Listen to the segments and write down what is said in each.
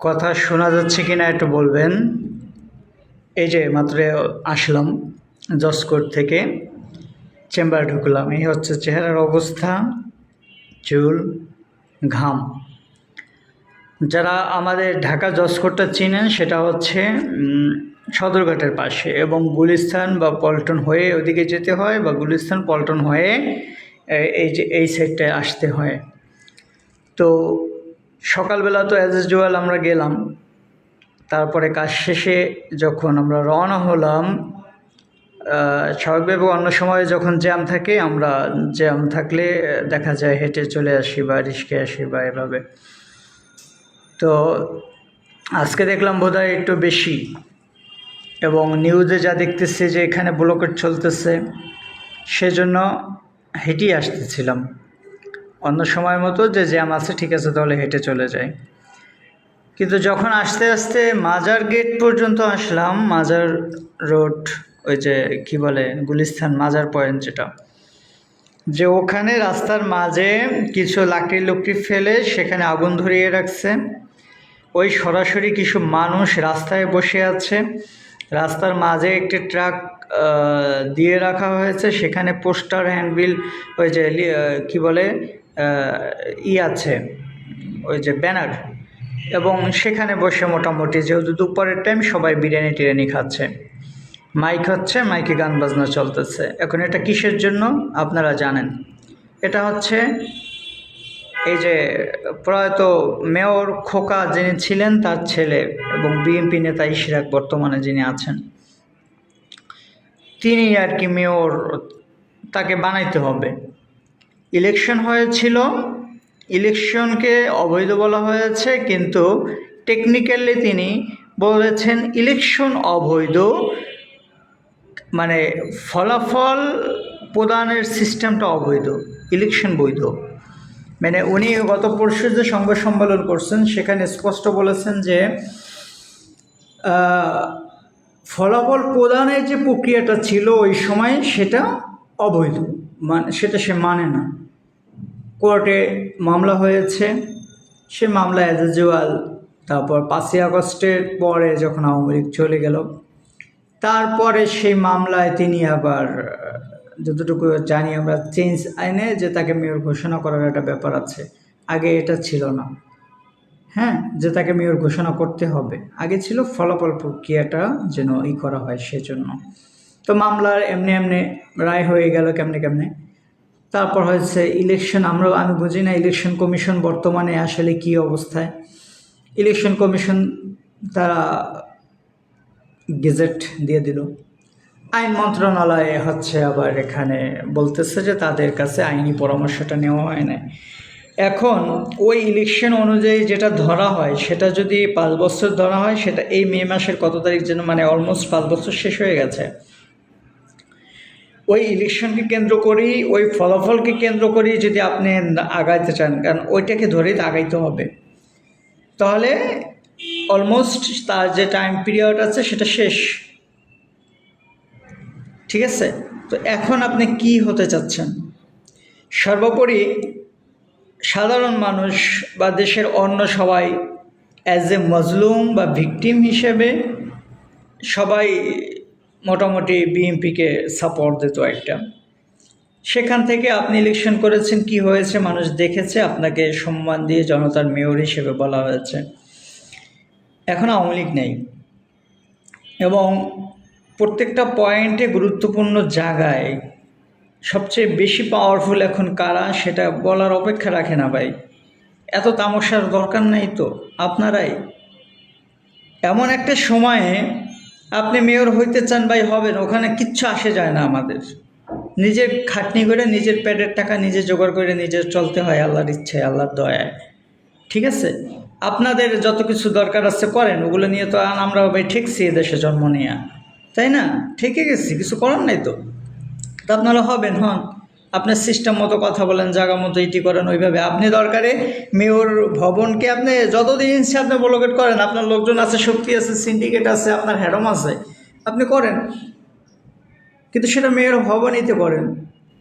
কথা শোনা যাচ্ছে কি না একটু বলবেন? এই যে মাত্র আসলাম জসকোট থেকে, চেম্বারে ঢুকলাম। এই হচ্ছে চেহারার অবস্থা, চুল, ঘাম। যারা আমাদের ঢাকা জসকোটটা চিনেন, সেটা হচ্ছে সদরঘাটের পাশে এবং গুলিস্তান বা পল্টন হয়ে ওদিকে যেতে হয় বা গুলিস্তান, পল্টন হয়ে এই যে, এই সাইডটায় আসতে হয়। তো সকালবেলা তো অ্যাজ ইউজুয়াল আমরা গেলাম। তারপরে কাজ শেষে যখন আমরা রওনা হলাম স্বাভাবিকভাবে অন্য সময় যখন জ্যাম থাকে, আমরা জ্যাম থাকলে দেখা যায় হেঁটে চলে আসি বা রিস্কে আসি বা এভাবে। তো আজকে দেখলাম বোধহয় একটু বেশি এবং নিউজে যা দেখতেছি যে এখানে ব্লকেট চলতেছে, সেজন্য হেঁটেই আসতেছিলাম। অন্য সময় মতো যে জ্যাম আছে, ঠিক আছে, তাহলে হেঁটে চলে যাই। কিন্তু যখন আস্তে আস্তে মাজার গেট পর্যন্ত আসলাম, মাজার রোড, ওই যে কি বলে, গুলিস্তান মাজার পয়েন্ট যেটা, যে ওখানে রাস্তার মাঝে কিছু লাকড়ি লুকড়ি ফেলে সেখানে আগুন ধরিয়ে রাখছে। ওই সরাসরি কিছু মানুষ রাস্তায় বসে আছে। রাস্তার মাঝে একটি ট্রাক দিয়ে রাখা হয়েছে। সেখানে পোস্টার, হ্যান্ডবিল, ওই যে কি বলে ই আছে, ওই যে ব্যানার। এবং সেখানে বসে মোটামুটি যেহেতু দুপুরের টাইম সবাই বিরিয়ানি টিরিয়ানি খাচ্ছে। মাইক হচ্ছে, মাইকে গান বাজনা চলতেছে। এখন এটা কিসের জন্য? আপনারা জানেন। এটা হচ্ছে এই যে প্রয়াত মেয়র খোকা যিনি ছিলেন, তার ছেলে এবং বিএনপি নেতা ইশরাক বর্তমানে যিনি আছেন, তিনি আর কি মেয়র তাকে বানাইতে হবে। ইলেকশন হয়েছিল, ইলেকশনকে অবৈধ বলা হয়েছে, কিন্তু টেকনিক্যালি তিনি বলেছেন ইলেকশন অবৈধ মানে ফলাফল প্রদানের সিস্টেমটা অবৈধ, ইলেকশন বৈধ। মানে উনি গত পরশু যে সংবাদ সম্মেলন করছেন, সেখানে স্পষ্ট বলেছেন যে ফলাফল প্রদানের যে প্রক্রিয়াটা ছিল ওই সময় সেটা অবৈধ মানে সেটা সে মানে না। কোর্টে মামলা হয়েছে। সে মামলা অ্যাজ ইউজুয়াল তারপর পাঁচই আগস্টের পরে যখন আওয়ামী লীগ চলে গেল। তারপরে সেই মামলায় তিনি আবার, যতটুকু জানি আমরা, চেঞ্জ আইনে যে তাকে মেয়র ঘোষণা করার একটা ব্যাপার আছে। আগে এটা ছিল না। হ্যাঁ যে তাকে মেয়র ঘোষণা করতে হবে। আগে ছিল ফলাফল প্রক্রিয়াটা যেন ই করা হয় সেজন্য। তো মামলার এমনি এমনি রায় হয়ে গেল কেমনে কেমনে? তারপর হয়েছে ইলেকশন আমরা আমি বুঝি না ইলেকশন কমিশন বর্তমানে আসলে কি অবস্থায়। ইলেকশন কমিশন তারা গেজেট দিয়ে দিল। আইন মন্ত্রণালয়ে হচ্ছে আবার এখানে বলতেছে যে তাদের কাছে আইনি পরামর্শটা নেওয়া হয় না এখন ওই ইলেকশন অনুযায়ী যেটা ধরা হয়, সেটা যদি পাঁচ বছর ধরা হয়, সেটা এই মে মাসের কত তারিখ যেন মানে অলমোস্ট পাঁচ বছর শেষ হয়ে গেছে। ওই ইলেকশনকে কেন্দ্র করেই, ওই ফলাফলকে কেন্দ্র করেই যদি আপনি আগাইতে চান, কারণ ওইটাকে ধরেই আগাইতে হবে। তাহলে অলমোস্ট তার যে টাইম পিরিয়ড আছে সেটা শেষ। ঠিক আছে? তো এখন আপনি কি হতে চাচ্ছেন? সর্বোপরি সাধারণ মানুষ বা দেশের অন্য সবাই অ্যাজ এ মজলুম বা ভিকটিম হিসেবে সবাই মোটামুটি বিএনপিকে সাপোর্ট দিত একটা। সেখান থেকে আপনি ইলেকশন করেছেন, কি হয়েছে, মানুষ দেখেছে, আপনাকে সম্মান দিয়ে জনতার মেয়র হিসেবে বলা হয়েছে। এখন আওয়ামী লীগ নেই। এবং প্রত্যেকটা পয়েন্টে গুরুত্বপূর্ণ জায়গায় সবচেয়ে বেশি পাওয়ারফুল এখন কারা, সেটা বলার অপেক্ষা রাখে না ভাই। এত তামসার দরকার নেই তো, আপনারাই। এমন একটা সময়ে আপনি মেয়র হইতে চান ভাই হবেন, ওখানে কিচ্ছু আসে যায় না আমাদের। নিজের খাটনি করে নিজের পেটের টাকা নিজে জোগাড় করে নিজের চলতে হয়, আল্লাহর ইচ্ছায়, আল্লাহর দয়ায়। ঠিক আছে? আপনাদের যত কিছু দরকার আছে করেন, ওগুলো নিয়ে তো আমরা ভাই ঠেকছি দেশে জন্ম নিয়ে। তাই না? ঠেকে গেছি, কিছু করার নাই তো। তা আপনারা হবেন, হন। আপনার সিস্টেম মতো কথা বলেন, জায়গা মতো ইটি করেন, ওইভাবে। আপনি দরকারে মেয়র ভবনকে আপনি যতদিন ইচ্ছে আপনি ব্লকেট করেন, আপনার লোকজন আছে, শক্তি আছে সিন্ডিকেট আছে, আপনার হ্যাডম আছে, আপনি করেন। কিন্তু সেটা মেয়র ভবনইতে করেন।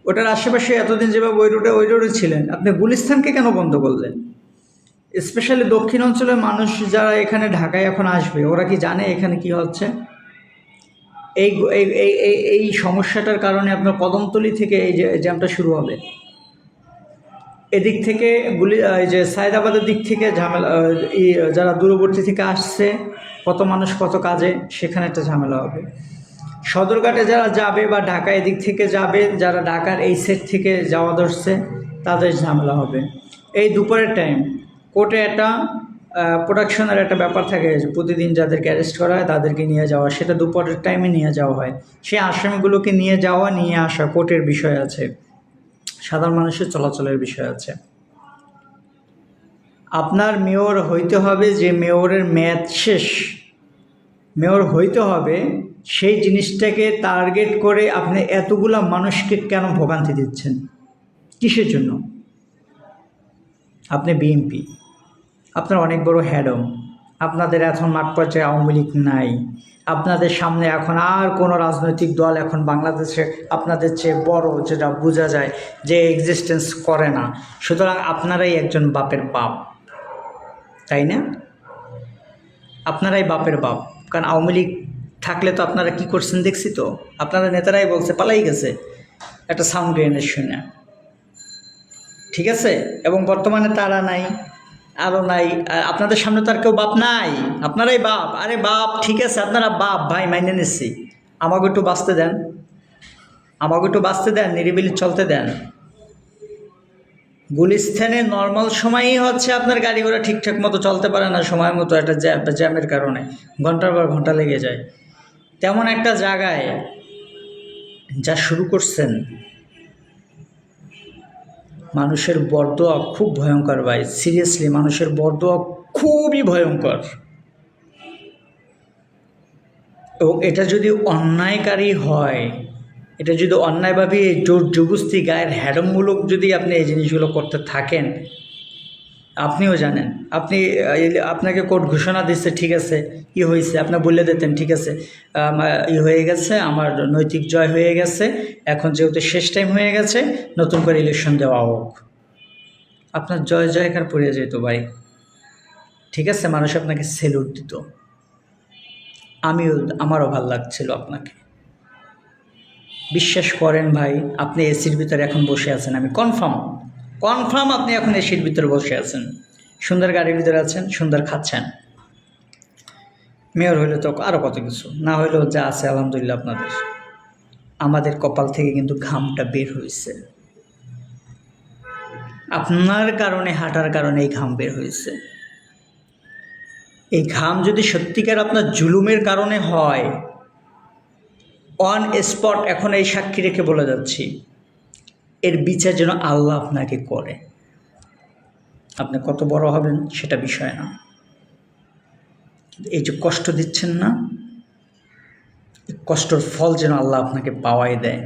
ওটার আশেপাশে এতদিন যেভাবে ওই রোডে ওই রোডে ছিলেন, আপনি গুলিস্তানকে কেন বন্ধ করলেন? স্পেশালি দক্ষিণ অঞ্চলের মানুষ যারা এখানে ঢাকায় এখন আসবে, ওরা কি জানে এখানে কি হচ্ছে? এই এই এই এই এই সমস্যাটার কারণে আপনার কদমতলি থেকে এই জ্যামটা শুরু হবে। এদিক থেকে গুলি, এই যে সায়দাবাদের দিক থেকে ঝামেলা যারা দূরবর্তী থেকে আসছে, কত মানুষ কত কাজে, সেখানে একটা ঝামেলা হবে। সদরঘাটে যারা যাবে বা ঢাকা এদিক থেকে যাবে, যারা ঢাকার এই সেট থেকে যাওয়া ধরছে, তাদের ঝামেলা হবে। এই দুপুরের টাইম কোর্টে একটা প্রোডাকশনের একটা ব্যাপার থাকে প্রতিদিন যাদেরকে অ্যারেস্ট করা হয় তাদেরকে নিয়ে যাওয়া, সেটা দুপুরের টাইমে নিয়ে যাওয়া হয়। সেই আসামিগুলোকে নিয়ে যাওয়া, নিয়ে আসা কোর্টের বিষয় আছে। সাধারণ মানুষের চলাচলের বিষয় আছে। আপনার মেয়র হইতে হবে যে মেয়রের মেয়াদ শেষ। মেয়র হইতে হবে, সেই জিনিসটাকে টার্গেট করে আপনি এতগুলা মানুষকে কেন ভোগান্তি দিচ্ছেন? কিসের জন্য? আপনি বিএনপি আপনার অনেক বড় হ্যাডম। আপনাদের এখন মাঠ পর্যায়ে আওয়ামী লীগ নাই। আপনাদের সামনে এখন আর কোনো রাজনৈতিক দল এখন বাংলাদেশে আপনাদের চেয়ে বড় যেটা বোঝা যায় যে এক্সিস্টেন্স করে না। সুতরাং আপনারাই একজন বাপের বাপ। তাই না? আপনারাই বাপের বাপ। কারণ আওয়ামী লীগ থাকলে তো আপনারা কি করছেন দেখছি তো? আপনারা নেতারাই বলছে, পালাই গেছে। একটা সাউন্ড গ্রেনেড শুনে। ঠিক আছে? এবং বর্তমানে তারা নাই। আরও নাই। আপনাদের সামনে তো আর কেউ বাপ নাই। আপনারাই বাপ। আরে বাপ, ঠিক আছে, আপনারা বাপ, ভাই, মাইনে নিচ্ছি। আমাকে একটু বাঁচতে দেন। আমাকে একটু বাঁচতে দেন, নিরিবিলি চলতে দেন। গুলিস্থানে নর্মাল সময়ই হচ্ছে আপনার গাড়ি ঘোড়া ঠিকঠাক মতো চলতে পারে না, সময় মতো একটা জ্যাম জ্যামের কারণে। ঘণ্টার পর ঘণ্টা লেগে যায়। তেমন একটা জায়গায় যা শুরু করছেন মানুষের বরদোয়া খুব ভয়ঙ্কর ভাই সিরিয়াসলি মানুষের বরদোয়া খুবই ভয়ঙ্কর। এবং এটা যদি অন্যায়কারী হয়, এটা যদি অন্যায়ভাবে জোর জবস্তি গায়ের হ্যাডমমূলক যদি আপনি এই জিনিসগুলো করতে থাকেন আপনিও জানেন। আপনি আপনাকে কোর্ট ঘোষণা দিচ্ছে ঠিক আছে, ই হয়েছে আপনি বলে দিতেন, ঠিক আছে। ই হয়ে গেছে, আমার নৈতিক জয় হয়ে গেছে, এখন যেহেতু শেষ টাইম হয়ে গেছে, নতুন করে ইলেকশন দেওয়া হোক। আপনার জয় জয়কার পড়ে যেত ভাই। ঠিক আছে, মানুষ আপনাকে সেলুট দিত। আমিও, আমারও ভালো লাগছিল আপনাকে। বিশ্বাস করেন ভাই, আপনি এসির ভিতরে এখন বসে আছেন, আমি কনফার্ম কনফার্ম আপনি এখন এসির ভিতরে বসে আছেন। সুন্দর গাড়ির ভিতরে আছেন, সুন্দর খাচ্ছেন। মেয়র হইলে তো আরও কত কিছু, না হইলেও যা আছে আলহামদুলিল্লাহ আপনাদের। আমাদের কপাল থেকে কিন্তু ঘামটা বের হয়েছে আপনার কারণে, হাঁটার কারণে এই ঘাম বের হয়েছে এই ঘাম যদি সত্যিকার আপনার জুলুমের কারণে হয় অন স্পট এখন এই সাক্ষী রেখে বলে যাচ্ছি। এর বিচার যেন আল্লাহ আপনাকে করে। আপনি কত বড় হবেন সেটা বিষয় না। এই যে কষ্ট দিচ্ছেন না কষ্টর ফল যেন আল্লাহ আপনাকে পাওয়াই দেয়।